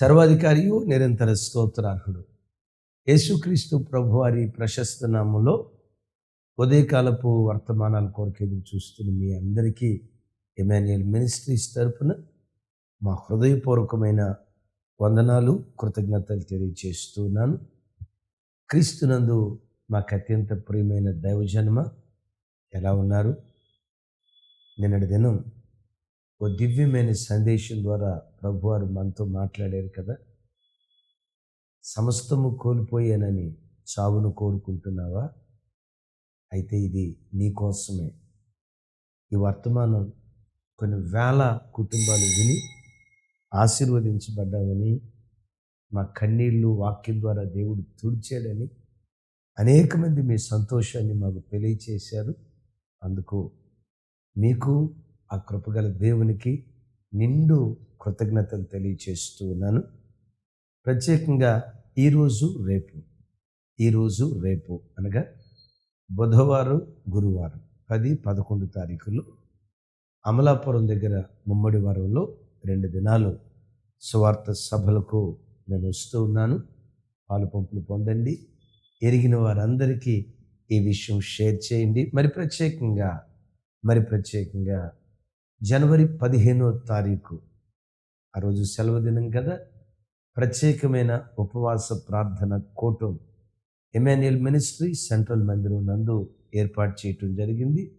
సర్వాధికారియు నిరంతర స్తోత్రార్హుడు. యేసుక్రీస్తు ప్రభువారి ప్రశస్త నామంలో ఉదయకాలపు వర్తమానాల కొరకు ఎదురు చూస్తున్న మీ అందరికీ ఎమాన్యుయల్ మినిస్ట్రీస్ తరపున మా హృదయపూర్వకమైన వందనాలు కృతజ్ఞతలు తెలియజేస్తున్నాను క్రీస్తునందు మాకు అత్యంత ప్రియమైన దైవజన్మ? ఎలా ఉన్నారు? నిన్నటి దినం ఓ దివ్యమైన సందేశం ద్వారా ప్రభువారు మనతో మాట్లాడారు కదా. సమస్తము కోల్పోయానని చావును కోరుకుంటున్నావా? అయితే ఇది నీకోసమే ఈ వర్తమానం కొన్ని వేల కుటుంబాలు విని ఆశీర్వదించబడ్డామని మా కన్నీళ్ళు వాక్యం ద్వారా దేవుడు తుడిచాడని అనేక మంది మీ సంతోషాన్ని మాకు తెలియచేశారు. అందుకు మీకు ఆ కృపగల దేవునికి నిండు కృతజ్ఞతలు తెలియచేస్తూ ఉన్నాను. ప్రత్యేకంగా ఈరోజు రేపు ఈరోజు రేపు అనగా బుధవారం గురువారం పది పదకొండు తారీఖులు అమలాపురం దగ్గర ముమ్మడి వారంలో రెండు దినాలు స్వార్థ సభలకు నేను వస్తూ ఉన్నాను. పాలు పంపులు పొందండి. ఎరిగిన వారందరికీ ఈ విషయం షేర్ చేయండి. మరి ప్రత్యేకంగా మరి ప్రత్యేకంగా జనవరి పదిహేనో తారీఖు. ఆ రోజు సెలవు దినం కదా. ప్రత్యేకమైన ఉపవాస ప్రార్థన కూటం ఎమాన్యుయల్ మినిస్ట్రీ సెంట్రల్ మందిరం నందు ఏర్పాటు చేయటం జరిగింది.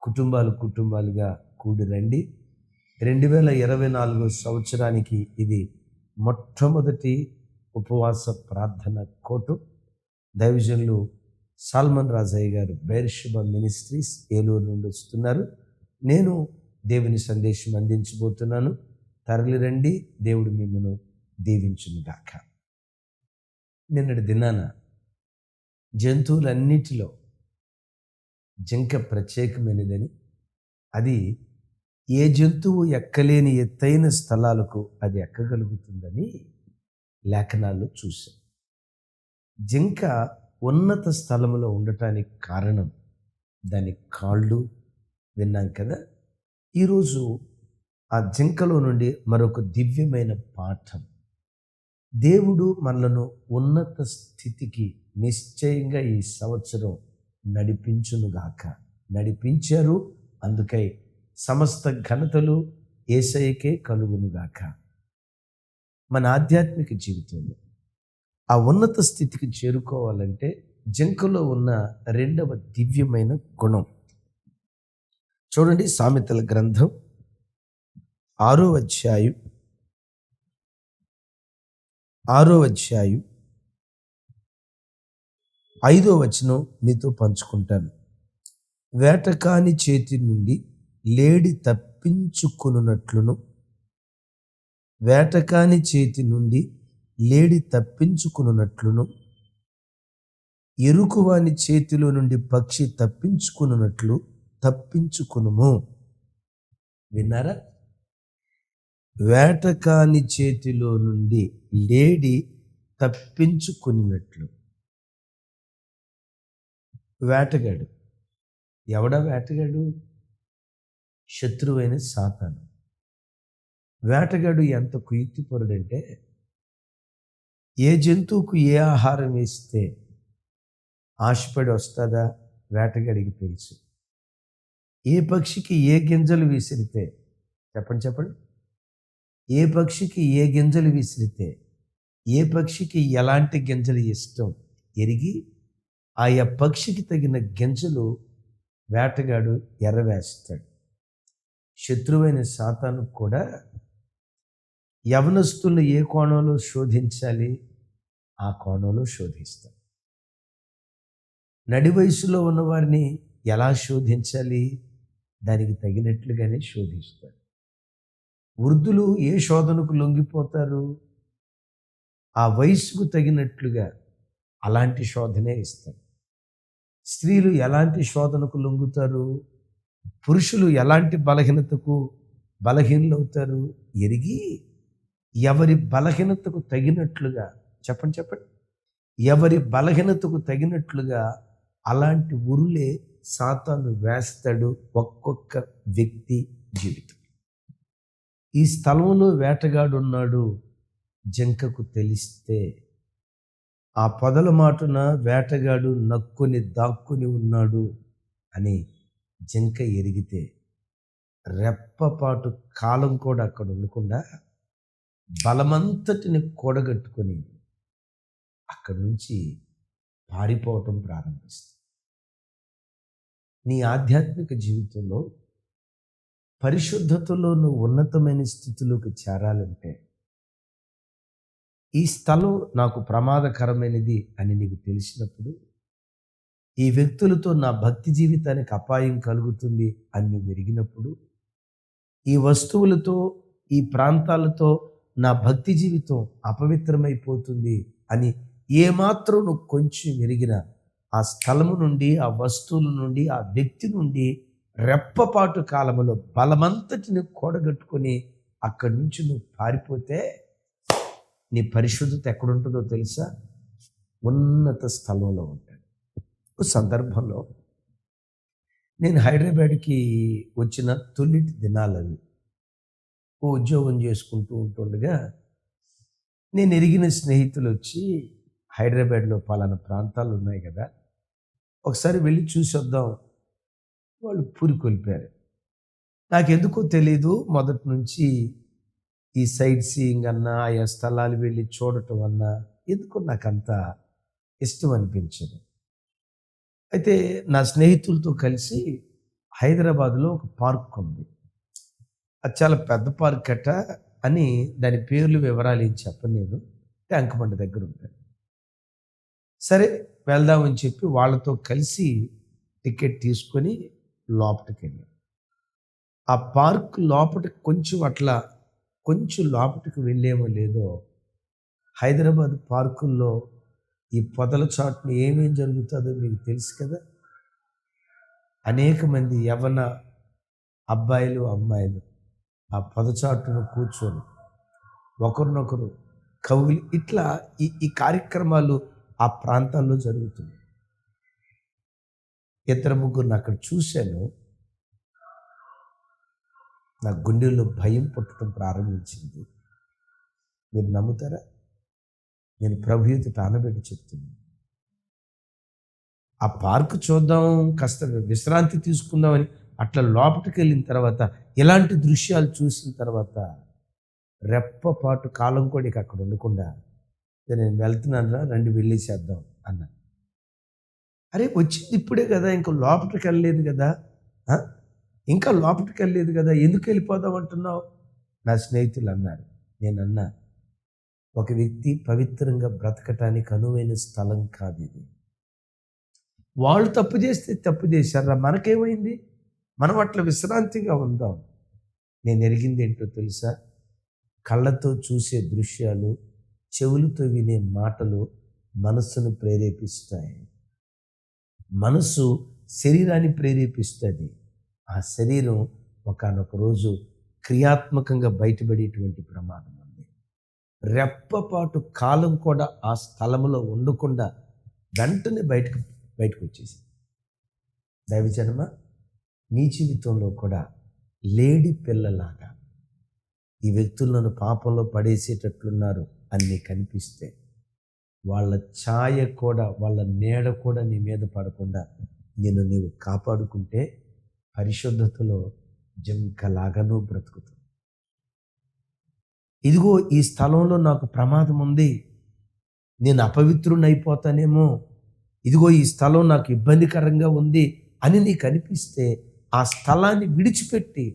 కుటుంబాలు కుటుంబాలుగా కూడి రండి. రెండు వేల ఇరవై నాలుగు సంవత్సరానికి ఇది మొట్టమొదటి ఉపవాస ప్రార్థన కోటు. దైవజనులు సాల్మన్ రాజయ్య గారు బైర్షుభ మినిస్ట్రీస్ ఏలూరు నుండి వస్తున్నారు. నేను దేవుని సందేశం అందించబోతున్నాను. తరలి రండి. దేవుడు మిమ్మల్ని దీవించునుగాక. నిన్నటి దినాన జంతువులన్నిటిలో జింక ప్రత్యేకమైనదని అది ఏ జంతువు ఎక్కలేని ఎత్తైన స్థలాలకు అది ఎక్కగలుగుతుందని లేఖనాల్లో చూశాం. జింక ఉన్నత స్థలంలో ఉండటానికి కారణం దాని కాళ్ళు విన్నాం కదా? ఈరోజు ఆ జింకలో నుండి మరొక దివ్యమైన పాఠం. దేవుడు మనలను ఉన్నత స్థితికి నిశ్చయంగా ఈ సంవత్సరం నడిపించునుగాక. నడిపించారు అందుకై సమస్త ఘనతలు ఏసైకే కలుగునుగాక. మన ఆధ్యాత్మిక జీవితంలో ఆ ఉన్నత స్థితికి చేరుకోవాలంటే జింకలో ఉన్న రెండవ దివ్యమైన గుణం చూడండి సామెతల గ్రంథం ఆరో అధ్యాయం ఆరో అధ్యాయం ఐదో వచనం మీతో పంచుకుంటాను. వేటకాని చేతి నుండి లేడి తప్పించుకున్నట్లును వేటకాని చేతి నుండి లేడి తప్పించుకున్నట్లును ఎరుకువాని చేతిలో నుండి పక్షి తప్పించుకున్నట్లు తప్పించుకునుము. విన్నారా? వేటకాని చేతిలో నుండి లేడి తప్పించుకున్నట్లు. వేటగాడు. ఎవడా వేటగాడు? శత్రువైన సాతాను. వేటగాడు ఎంత కుయుక్తిపరుడంటే ఏ జంతువుకు ఏ ఆహారం వేస్తే ఆశపడి వస్తుందా వేటగాడికి తెలుసు. ఏ పక్షికి ఏ గింజలు విసిరితే చెప్పండి చెప్పండి. ఏ పక్షికి ఏ గింజలు విసిరితే ఏ పక్షికి ఎలాంటి గింజలు ఇష్టం ఎరిగి ఆయా పక్షికి తగిన గింజలు వేటగాడు ఎర్రవేస్తాడు. శత్రువైన సాతాను కూడా యవనస్తులను ఏ కోణంలో శోధించాలి? ఆ కోణంలో శోధిస్తాడు. నడి వయసులో ఉన్నవారిని ఎలా శోధించాలి? దానికి తగినట్లుగానే శోధిస్తాడు వృద్ధులు ఏ శోధనకు లొంగిపోతారు? ఆ వయసుకు తగినట్లుగా అలాంటి శోధనే ఇస్తారు. స్త్రీలు ఎలాంటి శోధనకు లొంగుతారు? పురుషులు ఎలాంటి బలహీనతకు బలహీనలవుతారు? ఎరిగి ఎవరి బలహీనతకు తగినట్లుగా చెప్పండి చెప్పండి. ఎవరి బలహీనతకు తగినట్లుగా అలాంటి ఉరులే సాతాను వేస్తాడు ఒక్కొక్క వ్యక్తి జీవితం. ఈ స్థలంలో వేటగాడు ఉన్నాడు జింకకు తెలిస్తే ఆ పొదల మాటున వేటగాడు నక్కుని దాక్కుని ఉన్నాడు అని జింక ఎరిగితే రెప్పపాటు కాలం కూడా అక్కడ ఉండకుండా బలమంతటిని కూడగట్టుకొని అక్కడి నుంచి పారిపోవటం ప్రారంభిస్తుంది. నీ ఆధ్యాత్మిక జీవితంలో పరిశుద్ధతలో నువ్వు ఉన్నతమైన స్థితిలోకి చేరాలంటే ఈ స్థలం నాకు ప్రమాదకరమైనది అని నీకు తెలిసినప్పుడు ఈ వ్యక్తులతో నా భక్తి జీవితానికి అపాయం కలుగుతుంది అని నువ్వు ఎరిగినప్పుడు ఈ వస్తువులతో ఈ ప్రాంతాలతో నా భక్తి జీవితం అపవిత్రమైపోతుంది అని ఏమాత్రం నువ్వు కొంచెం ఎరిగిన ఆ స్థలము నుండి ఆ వస్తువుల నుండి ఆ వ్యక్తి నుండి రెప్పపాటు కాలంలో బలమంతటిని కూడగట్టుకొని అక్కడి నుంచి నువ్వు పారిపోతే నీ పరిశుద్ధత ఎక్కడుంటుందో తెలుసా? ఉన్నత స్థలంలో ఉంటాడు. ఒక సందర్భంలో నేను హైదరాబాద్కి వచ్చిన తొలిటి దినాలవి ఓ ఉద్యోగం చేసుకుంటూ ఉంటుండగా నేను ఎరిగిన స్నేహితులు వచ్చి హైదరాబాద్లో పలానా ప్రాంతాలు ఉన్నాయి కదా ఒకసారి వెళ్ళి చూసి వద్దాం. వాళ్ళు పూరికొల్పారు నాకెందుకో తెలీదు మొదటి నుంచి ఈ సైట్ సీయింగ్ అన్నా ఆయా స్థలాలు వెళ్ళి చూడటం అన్నా ఎందుకో నాకంత ఇష్టం అనిపించదు. అయితే నా స్నేహితులతో కలిసి హైదరాబాద్లో ఒక పార్క్ ఉంది. అది చాలా పెద్ద పార్క్ అట అని దాని పేర్లు వివరాలు ఏం చెప్పలేదు. ట్యాంక్ బండి దగ్గర ఉంటాను సరే వెళ్దామని చెప్పి వాళ్ళతో కలిసి టికెట్ తీసుకొని లోపలికి వెళ్ళాం ఆ పార్క్ లోపలికి కొంచెం అట్లా కొంచెం లోపలికి వెళ్ళేమో లేదో హైదరాబాద్ పార్కుల్లో ఈ పొదల చాటును ఏమేం జరుగుతుందో మీకు తెలుసు కదా? అనేక మంది యవన అబ్బాయిలు అమ్మాయిలు ఆ పొదచాటును కూర్చొని ఒకరినొకరు కవులు ఇట్లా ఈ ఈ కార్యక్రమాలు ఆ ప్రాంతాల్లో జరుగుతుంది. ఇద్దరు ముగ్గురిని అక్కడ చూశాను. నా గుండెల్లో భయం పుట్టడం ప్రారంభించింది. మీరు నమ్ముతారా? నేను ప్రభుత్వ తానబెట్టి చెప్తున్నాను. ఆ పార్క్ చూద్దాం కాస్త విశ్రాంతి తీసుకుందామని అట్లా లోపలికి వెళ్ళిన తర్వాత ఇలాంటి దృశ్యాలు చూసిన తర్వాత రెప్పపాటు కాలం కూడా ఇక అక్కడ ఉండకుండా నేను వెళ్తున్నాను రండి వెళ్ళేసేద్దాం అన్నా. అరే వచ్చింది ఇప్పుడే కదా ఇంకా లోపలికి వెళ్ళలేదు కదా ఇంకా లోపలికి వెళ్ళలేదు కదా ఎందుకు వెళ్ళిపోదాం అంటున్నావు? నా స్నేహితులు అన్నారు. నేను అన్నా ఒక వ్యక్తి పవిత్రంగా బ్రతకటానికి అనువైన స్థలం కాదు ఇది. వాళ్ళు తప్పు చేస్తే తప్పు చేశారా? మనకేమైంది? మనం అట్లా విశ్రాంతిగా ఉందాం. నేను ఎరిగింది ఏంటో తెలుసా? కళ్ళతో చూసే దృశ్యాలు చెవులతో వినే మాటలు మనస్సును ప్రేరేపిస్తాయి. మనసు శరీరాన్ని ప్రేరేపిస్తుంది. ఆ శరీరం ఒకనొక రోజు క్రియాత్మకంగా బయటపడేటువంటి ప్రమాదం ఉంది. రెప్పపాటు కాలం కూడా ఆ స్థలంలో ఉండకుండా వెంటనే బయటకు బయటకు వచ్చేసి దైవజన్మ నీ జీవితంలో కూడా లేడి పిల్లలాగా ఈ వ్యక్తులను పాపంలో పడేసేటట్లున్నారు. అన్ని కనిపిస్తే వాళ్ళ ఛాయ కూడా వాళ్ళ నీడ కూడా నీ మీద పడకుండా నేను నీవు కాపాడుకుంటే పరిశుద్ధతలో జంకలాగానూ బ్రతుకుతుంది ఇదిగో ఈ స్థలంలో నాకు ప్రమాదం ఉంది. నేను అపవిత్రునైపోతానేమో ఇదిగో ఈ స్థలం నాకు ఇబ్బందికరంగా ఉంది అని నీకు అనిపిస్తే ఆ స్థలాన్ని విడిచిపెట్టి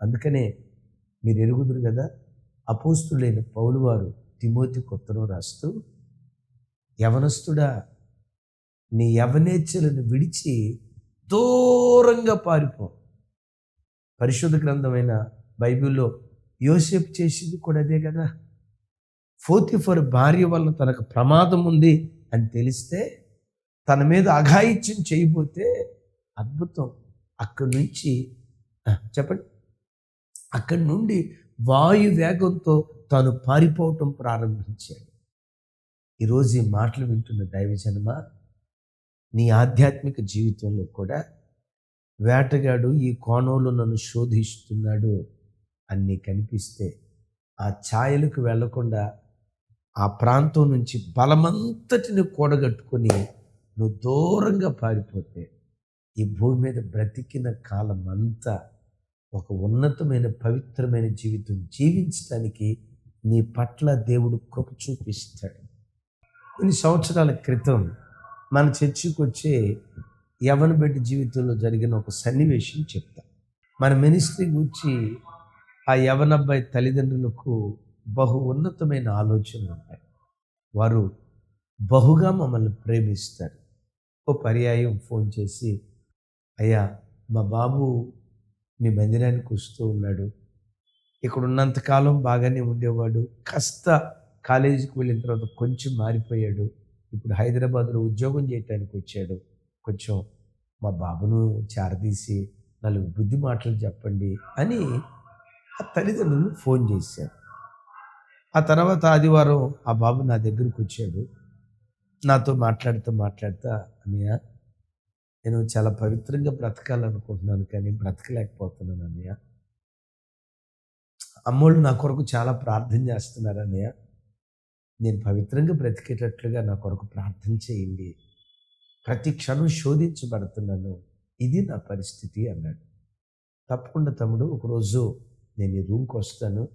అందుకనే మీరు ఎరుగుదురు కదా? అపోస్తులైన పౌలు వారు తిమోతి కొత్తను రాస్తూ యవనస్తుడా నీ యవనేచ్ఛలను విడిచి దూరంగా పారిపో. పరిశుద్ధ గ్రంథమైన బైబిల్లో యోసేపు చేసింది కూడా అదే కదా. ఫోతిఫర్ భార్య వల్ల తనకు ప్రమాదం ఉంది అని తెలిస్తే తన మీద అఘాయిత్యం చేయబోతే అద్భుతం. అక్కడి నుంచి చెప్పండి. అక్కడి నుండి వాయు వేగంతో తాను పారిపోవటం ప్రారంభించాడు. ఈరోజు ఈ మాటలు వింటున్న దైవజనమ నీ ఆధ్యాత్మిక జీవితంలో కూడా వేటగాడు ఈ కోణంలో నన్ను శోధిస్తున్నాడు అన్నీ కనిపిస్తే ఆ ఛాయలకు వెళ్ళకుండా ఆ ప్రాంతం నుంచి బలమంతటిని కూడగట్టుకొని నువ్వు దూరంగా పారిపోతే ఈ భూమి మీద బ్రతికిన కాలం అంతా ఒక ఉన్నతమైన పవిత్రమైన జీవితం జీవించడానికి నీ పట్ల దేవుడు కృప చూపిస్తాడు. కొన్ని సంవత్సరాల క్రితం మన చర్చికి వచ్చే యవన బిడ్డ జీవితంలో జరిగిన ఒక సన్నివేశం చెప్తా. మన మినిస్ట్రీ గురించి ఆ యవనబ్బాయి తల్లిదండ్రులకు బహు ఉన్నతమైన ఆలోచనలు ఉంటాయి. వారు బహుగా మమ్మల్ని ప్రేమిస్తారు. ఓ పర్యాయం ఫోన్ చేసి అయ్యా మా బాబు మీ మందిరానికి వస్తూ ఉన్నాడు. ఇక్కడ ఉన్నంతకాలం బాగానే ఉండేవాడు. కాస్త కాలేజీకి వెళ్ళిన తర్వాత కొంచెం మారిపోయాడు. ఇప్పుడు హైదరాబాద్లో ఉద్యోగం చేయటానికి వచ్చాడు. కొంచెం మా బాబును చారదీసి నలుగు బుద్ధి మాటలు చెప్పండి అని ఆ తల్లిదండ్రులు ఫోన్ చేశారు ఆ తర్వాత ఆదివారం ఆ బాబు నా దగ్గరికి వచ్చాడు. నాతో మాట్లాడుతూ మాట్లాడుతూ అన్నయ్య నేను చాలా పవిత్రంగా బ్రతకాలనుకుంటున్నాను కానీ బ్రతకలేకపోతున్నాను అన్నయ్య. అమ్మోళ్ళు నా కొరకు చాలా ప్రార్థన చేస్తున్నారు అన్నయ్య. నేను పవిత్రంగా బ్రతికేటట్లుగా నా కొరకు ప్రార్థన చేయండి. ప్రతి క్షణం శోధించబడుతున్నాను. ఇది నా పరిస్థితి అన్నాడు. తప్పకుండా తమ్ముడు ఒకరోజు నేను ఈ రూమ్కి వస్తాను.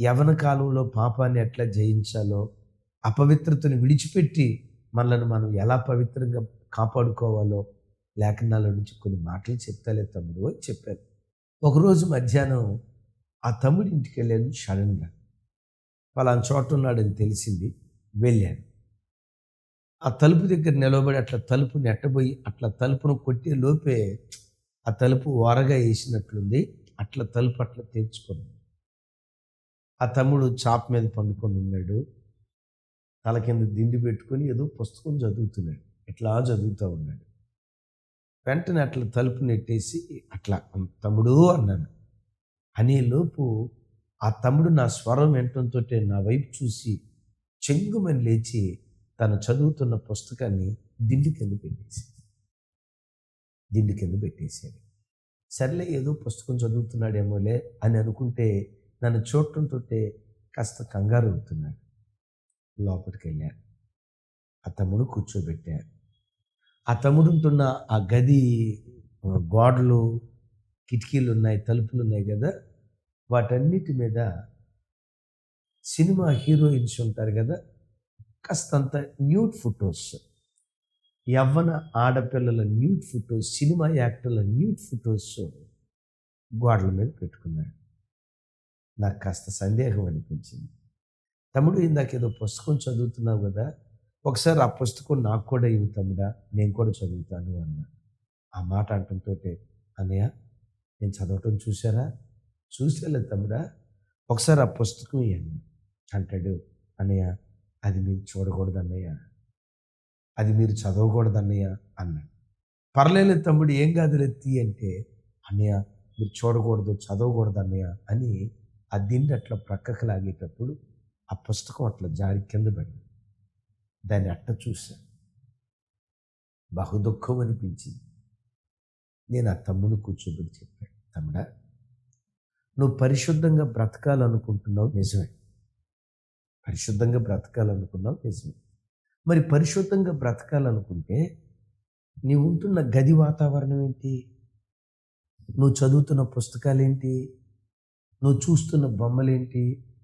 యవన కాలంలో పాపాన్ని ఎట్లా జయించాలో అపవిత్రతను విడిచిపెట్టి మనల్ని మనం ఎలా పవిత్రంగా కాపాడుకోవాలో లేఖనాల నుంచి కొన్ని మాటలు చెప్తాలే తమ్ముడు అని చెప్పాను ఒకరోజు మధ్యాహ్నం ఆ తమ్ముడి ఇంటికి వెళ్ళాను సడన్గా పలానా చోట ఉన్నాడని తెలిసింది వెళ్ళాను. ఆ తలుపు దగ్గర నిలబడి అట్లా తలుపు నెట్టబోయి అట్లా తలుపును కొట్టే లోపే ఆ తలుపు ఓరగా వేసినట్లుంది అట్లా తలుపు అట్లా తెరుచుకుంది. ఆ తమ్ముడు చాప్ మీద పండుకొని ఉన్నాడు. తల కింద దిండి పెట్టుకొని ఏదో పుస్తకం చదువుతున్నాడు ఇట్లా చదువుతూ ఉన్నాడు. వెంటనే అట్లా తలుపు నెట్టేసి అట్లా తమ్ముడు అన్నాను. అనేలోపు ఆ తమ్ముడు నా స్వరం వినటంతో నా వైపు చూసి చెంగుమని లేచి తను చదువుతున్న పుస్తకాన్ని దిండు కింద పెట్టేశాడు. దిండు కింద పెట్టేశాడు. సర్లే ఏదో పుస్తకం చదువుతున్నాడేమోలే అని అనుకుంటే నన్ను చూడటంతో కాస్త కంగారు అవుతున్నాడు లోపలికి వెళ్ళాను ఆ తమ్ముడు కూర్చోబెట్టారు ఆ తమ్ముడు ఉంటున్న ఆ గది గోడలు కిటికీలు ఉన్నాయి తలుపులు ఉన్నాయి కదా? వాటన్నిటి మీద సినిమా హీరోయిన్స్ ఉంటారు కదా? కాస్తంత న్యూడ్ ఫొటోస్. యవ్వన ఆడపిల్లల న్యూడ్ ఫొటోస్ సినిమా యాక్టర్ల న్యూడ్ ఫొటోస్ గోడల మీద పెట్టుకున్నాడు నాకు కాస్త సందేహం అనిపించింది. తమ్ముడు ఇందాక ఏదో పుస్తకం చదువుతున్నావు కదా? ఒకసారి ఆ పుస్తకం నాకు కూడా ఇవి తమ్ముడా నేను కూడా చదువుతాను అన్న. ఆ మాట అంటంతో అన్నయ్య నేను చదవటం చూసారా చూసేలే తమ్ముడా. ఒకసారి ఆ పుస్తకం ఇవ్వండి అంటాడు అన్నయ్య అది మీరు చూడకూడదు అన్నయ్య. అది మీరు చదవకూడదు అన్నయ్య అన్నాడు. పర్లేదు తమ్ముడు ఏం కాదు అంటే అన్నయ్య మీరు చూడకూడదు చదవకూడదు అన్నయ్య అని ఆ దిండి అట్లా ప్రక్కకు లాగేటప్పుడు ఆ పుస్తకం అట్లా జారి కింద పడింది. దాన్ని అట్ట చూశాను. బహు దుఃఖం అనిపించింది. నేను ఆ తమ్ముడు కూర్చోబెట్టి చెప్పాను తమ్ముడా నువ్వు పరిశుద్ధంగా బ్రతకాలనుకుంటున్నావు నిజమే. పరిశుద్ధంగా బ్రతకాలనుకున్నావు నిజమే. మరి పరిశుద్ధంగా బ్రతకాలనుకుంటే నీవు ఉంటున్న గది వాతావరణం ఏంటి? నువ్వు చదువుతున్న పుస్తకాలేంటి? నువ్వు చూస్తున్న బొమ్మలేంటి?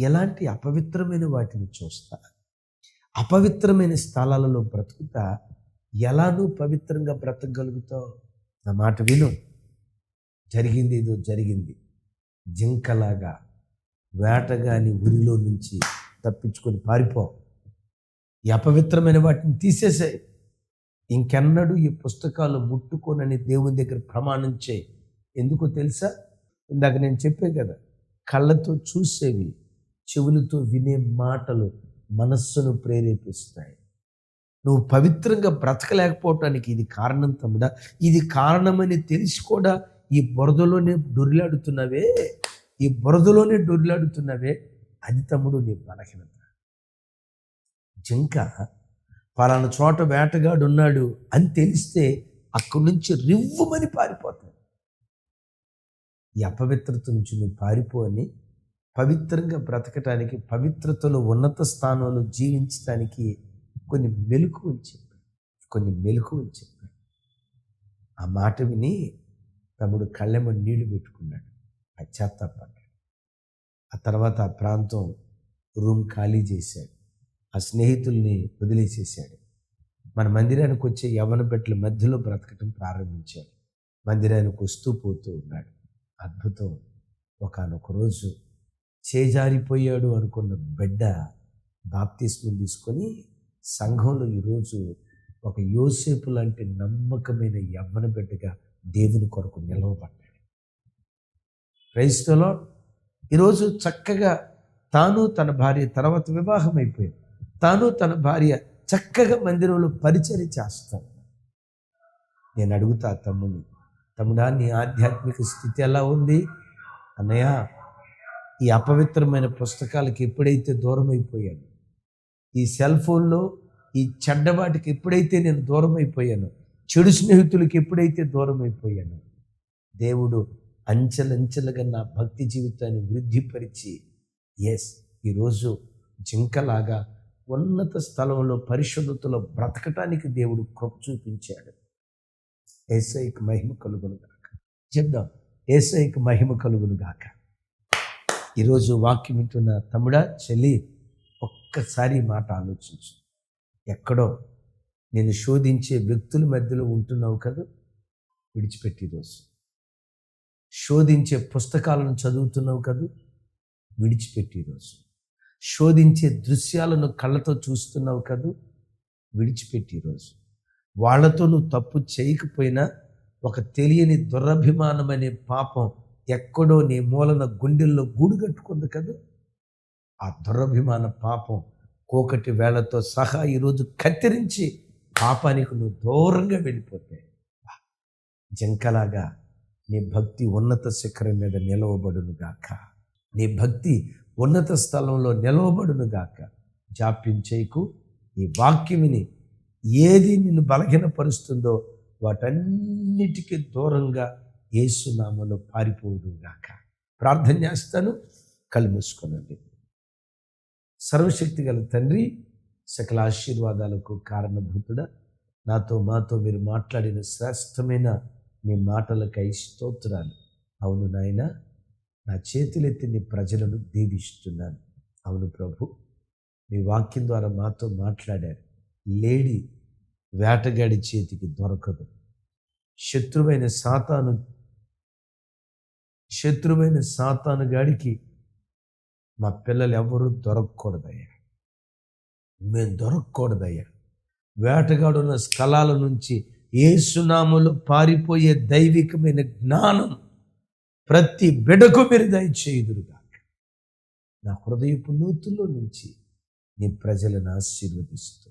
ఎలాంటి అపవిత్రమైన వాటిని చూస్తా అపవిత్రమైన స్థలాలలో బ్రతుకుతా ఎలా నువ్వు పవిత్రంగా బ్రతకగలుగుతావు? నా మాట విను. జరిగింది ఏదో జరిగింది. జింకలాగా వేటగాని ఉరిలో నుంచి తప్పించుకొని పారిపో. ఈ అపవిత్రమైన వాటిని తీసేసాయి. ఇంకెన్నడూ ఈ పుస్తకాలు ముట్టుకోనని దేవుని దగ్గర ప్రమాణం చేయి. ఎందుకో తెలుసా? ఇందాక నేను చెప్పే కదా కళ్ళతో చూసేవి చెవులతో వినే మాటలు మనస్సును ప్రేరేపిస్తాయి. నువ్వు పవిత్రంగా బ్రతకలేకపోవటానికి ఇది కారణం తమ్ముడా. ఇది కారణమని తెలిసి కూడా ఈ బురదలోనే డొరిలాడుతున్నవే. ఈ బురదలోనే డొరిలాడుతున్నవే. అది తమ్ముడు నీ బలహీనత. జింక పలానా చోట వేటగాడు ఉన్నాడు అని తెలిస్తే అక్కడి నుంచి రివ్వుమని పారిపోతాడు. ఈ అపవిత్రత నుంచి నువ్వు పారిపో అని పవిత్రంగా బ్రతకటానికి పవిత్రతలో ఉన్నత స్థానంలో జీవించడానికి కొన్ని మెలకువలు చెప్పాడు. కొన్ని మెలకువలు చెప్పాడు. ఆ మాట విని తమ్ముడు కళ్ళెమ్మ నీళ్ళు పెట్టుకున్నాడు. పశ్చాత్తాపడ్డాడు ఆ తర్వాత ఆ ప్రాంతం రూమ్ ఖాళీ చేశాడు. ఆ స్నేహితుల్ని వదిలేసేసాడు మన మందిరానికి వచ్చే యవన బిడ్డల మధ్యలో బ్రతకటం ప్రారంభించాడు. మందిరానికి వస్తూ పోతూ ఉన్నాడు. అద్భుతం. ఒకనొక రోజు చేజారిపోయాడు అనుకున్న బిడ్డ బాప్తిస్మం తీసుకొని సంఘంలో ఈరోజు ఒక యోసేపు లాంటి నమ్మకమైన యవ్వన బిడ్డగా దేవుని కొరకు నిలవబడ్డాడు. క్రైస్తలో ఈరోజు చక్కగా తాను తన భార్య తర్వాత వివాహం అయిపోయింది. తాను తన భార్య చక్కగా మందిరంలో పరిచయం చేస్తాను నేను అడుగుతా తమ్ముని తమ్ముడా నీ ఆధ్యాత్మిక స్థితి ఎలా ఉంది? అన్నయ్య ఈ అపవిత్రమైన పుస్తకాలకి ఎప్పుడైతే దూరం అయిపోయాను ఈ సెల్ ఫోన్లో ఈ చెడ్డవాటికి ఎప్పుడైతే నేను దూరం అయిపోయాను చెడు స్నేహితులకి ఎప్పుడైతే దూరం అయిపోయాను దేవుడు అంచెలంచెలుగా నా భక్తి జీవితాన్ని వృద్ధిపరిచి ఎస్ ఈరోజు జింకలాగా ఉన్నత స్థలంలో పరిశుద్ధతలో బ్రతకటానికి దేవుడు కృప చూపించాడు. ఏసైకి మహిమ కలుగును గాక. చెప్దాం ఏసైకి మహిమ కలుగును గాక. ఈరోజు వాక్యం వింటున్న తమ్ముడా చెల్లి ఒక్కసారి మాట ఆలోచించు. ఎక్కడో నేను శోధించే వ్యక్తుల మధ్యలో ఉంటున్నావు కదా విడిచిపెట్టి ఈరోజు శోధించే పుస్తకాలను చదువుతున్నావు కదా విడిచిపెట్టి ఈరోజు శోధించే దృశ్యాలను కళ్ళతో చూస్తున్నావు కదా విడిచిపెట్టి ఈరోజు వాళ్ళతో నువ్వు తప్పు చేయకపోయినా ఒక తెలియని దురభిమానం అనే పాపం ఎక్కడో నీ మూలన గుండెల్లో గూడు కట్టుకుంది కదా. ఆ దురభిమాన పాపం కోకటి వేళతో సహా ఈరోజు కత్తిరించి పాపానికి నువ్వు దూరంగా వెళ్ళిపోతే జంకలాగా నీ భక్తి ఉన్నత శిఖరం మీద నిలవబడును గాక. నీ భక్తి ఉన్నత స్థలంలో నిలవబడును గాక. జాప్యం చేయకు. ఈ వాక్యమిని ఏది నిన్ను బలహీనపరుస్తుందో వాటన్నిటికీ దూరంగా ఏసునామలో పారిపోదుగాక ప్రార్థన చేస్తాను కళ్ళు సర్వశక్తి గల తండ్రి సకల ఆశీర్వాదాలకు కారణభూతుడా నాతో మాతో మీరు మాట్లాడిన శ్రేష్టమైన మీ మాటలకై స్తోత్రాలు. అవును నాయన నా చేతులెత్తి నీ ప్రజలను దీవిస్తున్నాను. అవును ప్రభు మీ వాక్యం ద్వారా మాతో మాట్లాడారు. లేడి వేటగాడి చేతికి దొరకదు. శత్రువైన సాతాను శత్రువైన సాతాను గాడికి మా పిల్లలు ఎవరు దొరకకూడదయ్యా. మేము దొరకకూడదయ్యా. వేటగాడున్న స్థలాల నుంచి ఏసునాములు పారిపోయే దైవికమైన జ్ఞానం ప్రతి బిడకు మీరు దయచేయుదురుగా నా హృదయపు నూతుల్లో నుంచి నీ ప్రజలను ఆశీర్వదిస్తూ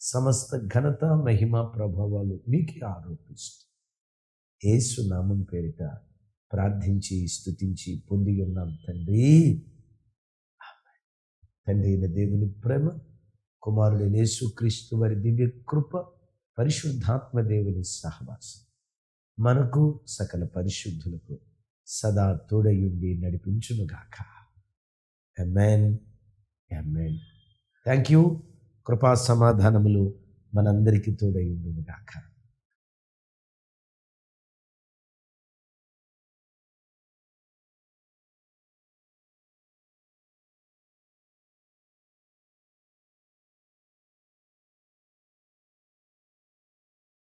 సమస్త ఘనత మహిమ ప్రభావాలు మీకే ఆరోపిస్తూ ఏసునామం పేరిట ప్రార్థించి స్తుతించి పొంది ఉన్నాం తండ్రి. తండ్రి అయిన దేవుని ప్రేమ కుమారుడైన యేసు క్రీస్తు వారి దివ్య కృప పరిశుద్ధాత్మ దేవుని సహవాసం. మనకు సకల పరిశుద్ధులకు సదా తోడయుండి నడిపించునుగాక. ఎమెన్ ఎమెన్ థ్యాంక్ యూ కృపా సమాధానములు మనందరికీ తోడయుండునుగాక.